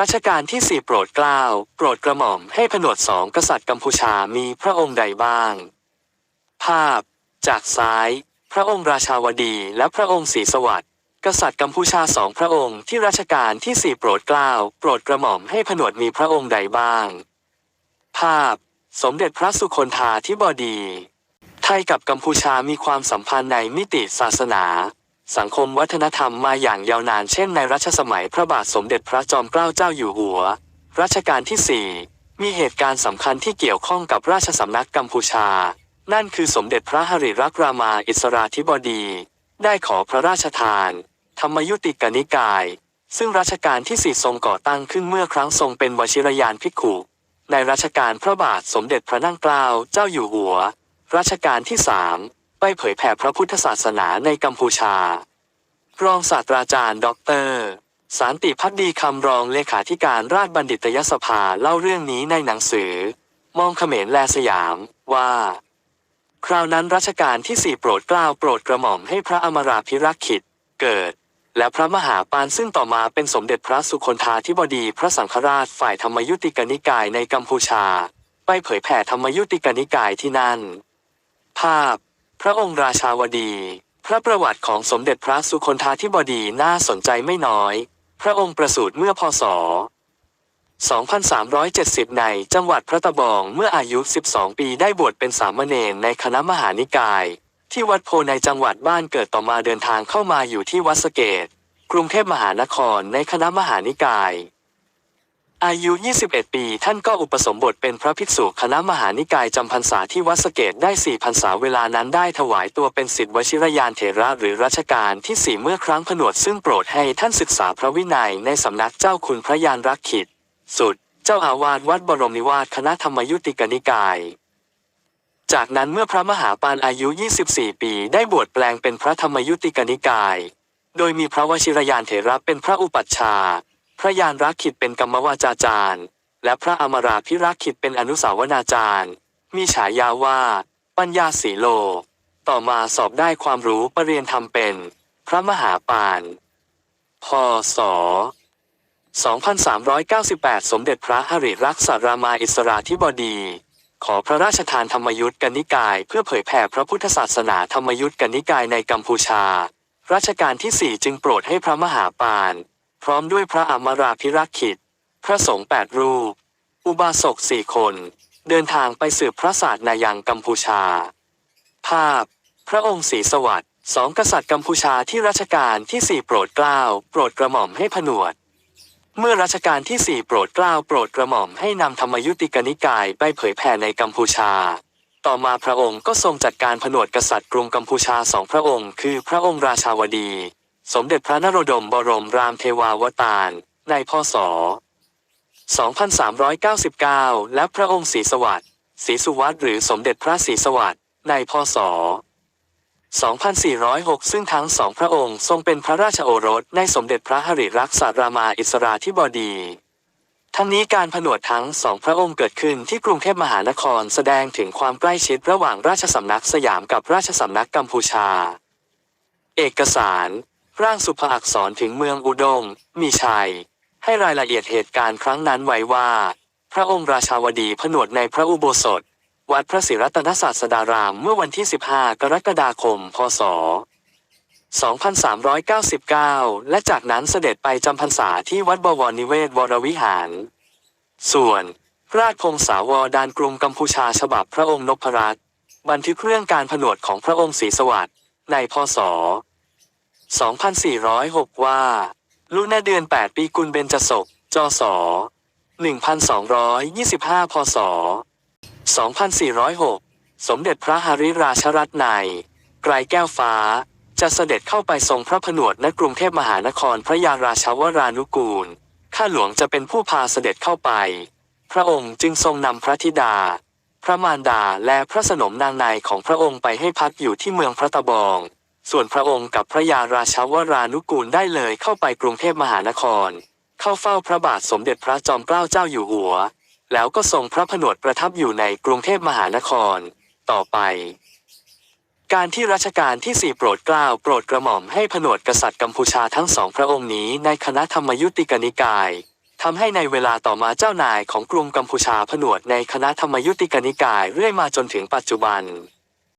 รัชกาลที่สี่โปรดเกล้าโปรดกระหม่อมให้ผนวดสองกษัตริย์กัมพูชามีพระองค์ใดบ้าง ภาพ จากซ้าย พระองค์ราชาวดีและพระองค์ศรีสวัสดิ์กษัตริย์กัมพูชาสองพระองค์ที่รัชกาลที่สี่โปรดเกล้าโปรดกระหม่อมให้ผนวดมีพระองค์ใดบ้าง ภาพ สมเด็จพระสุคนธาธิบดี ไทยกับกัมพูชามีความสัมพันธ์ในมิติศาสนา สังคมวัฒนธรรมมาอย่างยาวนานเช่นในรัชสมัยพระบาทสมเด็จพระจอมเกล้าเจ้าอยู่หัว รัชกาลที่สี่มีเหตุการณ์สำคัญที่เกี่ยวข้องกับราชสำนักกัมพูชา นั่นคือสมเด็จพระหริรักรามาอิสราธิบดี ได้ขอพระราชทาน ธรรมยุติกนิกาย ซึ่งรัชกาลที่สี่ทรงก่อตั้งขึ้นเมื่อครั้งทรงเป็นวชิรยานภิกขุในรัชกาลพระบาทสมเด็จพระนั่งเกล้าเจ้าอยู่หัว รัชกาลที่สาม ไปเผยแผ่พระพุทธศาสนาในกัมพูชา รองศาสตราจารย์ด็อกเตอร์สารติพัฒดีคำรองเลขาธิการราชบัณฑิตยสภาเล่าเรื่องนี้ในหนังสือ มองเขมรแลสยามว่า คราวนั้นรัชกาลที่สี่โปรดกล้าวโปรดกระหม่อมให้พระอมราภิรักขิตเกิด และพระมหาปานซึ่งต่อมาเป็นสมเด็จพระสุคนธาธิบดีพระสังฆราชฝ่ายธรรมยุติกนิกายในกัมพูชา ไปเผยแผ่ธรรมยุติกนิกายที่นั่น ภาพ พระองค์ราชาวดี พระประวัติของสมเด็จพระสุคนธาธิบดีน่าสนใจไม่น้อย พระองค์ประสูติเมื่อพศ 2370 ในจังหวัดพระตะบองเมื่ออายุ 12 ปีได้บวชเป็นสามเณรในคณะมหานิกาย ที่วัดโพในจังหวัดบ้านเกิดต่อมาเดินทางเข้ามาอยู่ที่วัดสะเกต กรุงเทพมหานครในคณะมหานิกาย อายุ 21 ปี ท่านก็อุปสมบทเป็นพระภิกษุคณะมหานิกายจำพรรษาที่วัดสเกตได้สี่พรรษาเวลานั้นได้ถวายตัวเป็นศิษย์วชิรยานเถระหรือรัชกาลที่สี่เมื่อครั้งผนวดซึ่งโปรดให้ท่านศึกษาพระวินัยในสำนักเจ้าคุณพระยานรักขิตสุด เจ้าอาวาสวัดบรมนิวาสคณะธรรมยุติกนิกายจากนั้นเมื่อพระมหาปานอายุ 24 ปี ได้บวชแปลงเป็นพระธรรมยุติกนิกาย โดยมีพระวชิรยานเถระเป็นพระอุปัชฌาย์ พระยานรักขิตเป็นกรรมวาจาจารย์ และพระอมราภิรักขิตเป็นอนุสาวนาจารย์ มีฉายาว่า ปัญญาสีโล ต่อมาสอบได้ความรู้ประเรียนทำเป็น พระมหาปานพศ2398 สมเด็จพระหริรักษารามาอิสราธิบดี ขอพระราชทานธรรมยุทธกนิกาย เพื่อเผยแผ่พระพุทธศาสนาธรรมยุทธกนิกายในกัมพูชา รัชกาลที่สี่จึงโปรดให้พระมหาปาน พร้อมด้วยพระอมราภิรักขิต พระสงฆ์แปดรูป อุบาสกสี่คน เดินทางไปสืบพระศาสตรนายังกัมพูชา ภาพ พระองค์ศรีสวัสดิ์สองกษัตริย์กัมพูชาที่รัชกาลที่สี่โปรดเกล้าโปรดกระหม่อมให้ผนวด เมื่อรัชกาลที่สี่โปรดเกล้าโปรดกระหม่อมให้นำธรรมยุติกนิกายไปเผยแผ่ในกัมพูชา ต่อมาพระองค์ก็ทรงจัดการผนวดกษัตริย์กรุงกัมพูชาสองพระองค์ คือพระองค์ราชาวดี สมเด็จพระนโรดมบรมรามเทวาวตาร ในพศ 2399 และพระองค์ศรีสวัสดิ์ศรีสุวัตหรือสมเด็จพระศรีสวัสดิ์ในพศ 2406 ซึ่งทั้งสองพระองค์ทรงเป็นพระราชโอรสในสมเด็จพระหริรักษารามาอิสราธิบดี ทั้งนี้การผนวดทั้งสองพระองค์เกิดขึ้นที่กรุงเทพมหานครแสดงถึงความใกล้ชิดระหว่างราชสำนักสยามกับราชสำนักกัมพูชา เอกสาร ร่างสุภอักษรถึงเมืองอุดม มีชัย ให้รายละเอียดเหตุการณ์ครั้งนั้นไว้ว่า พระองค์ราชาวดีผนวดในพระอุโบสถ วัดพระศรีรัตนศาสดารามเมื่อวันที่ 15 กรกฎาคม พศ 2399 และจากนั้นเสด็จไปจำพรรษาที่วัดบวรนิเวศวรวิหาร ส่วน ราชพงศาวดานกรุงกัมพูชาฉบับพระองค์นพรัตน์บันทึกเรื่องการผนวดของพระองค์ศรีสวัสดิ์ในพศ 2406 ว่า ลุนเดือน 8 ปีกุลเบญจศกจศ1225 พศ 2406 สมเด็จพระหริราชรัตนัยไกรแก้วฟ้า จะเสด็จเข้าไปทรงพระผนวดณกรุงเทพมหานครพระยาราชาวรานุกูล ข้าหลวงจะเป็นผู้พาเสด็จเข้าไป พระองค์จึงทรงนำพระธิดา พระมารดาและพระสนมนางในของพระองค์ไปให้พักอยู่ที่เมืองพระตะบอง ส่วนพระองค์กับพระยาราชาวรานุกูลได้เลยเข้าไปกรุงเทพมหานคร เข้าเฝ้าพระบาทสมเด็จพระจอมเกล้าเจ้าอยู่หัว แล้วก็ทรงพระผนวดประทับอยู่ในกรุงเทพมหานคร ต่อไป การที่รัชกาลที่สี่โปรดเกล้าโปรดกระหม่อมให้ผนวดกษัตริย์กัมพูชาทั้งสองพระองค์นี้ในคณะธรรมยุติกนิกายทำให้ในเวลาต่อมาเจ้านายของกรุงกัมพูชาผนวดในคณะธรรมยุติกนิกายเรื่อยมาจนถึงปัจจุบัน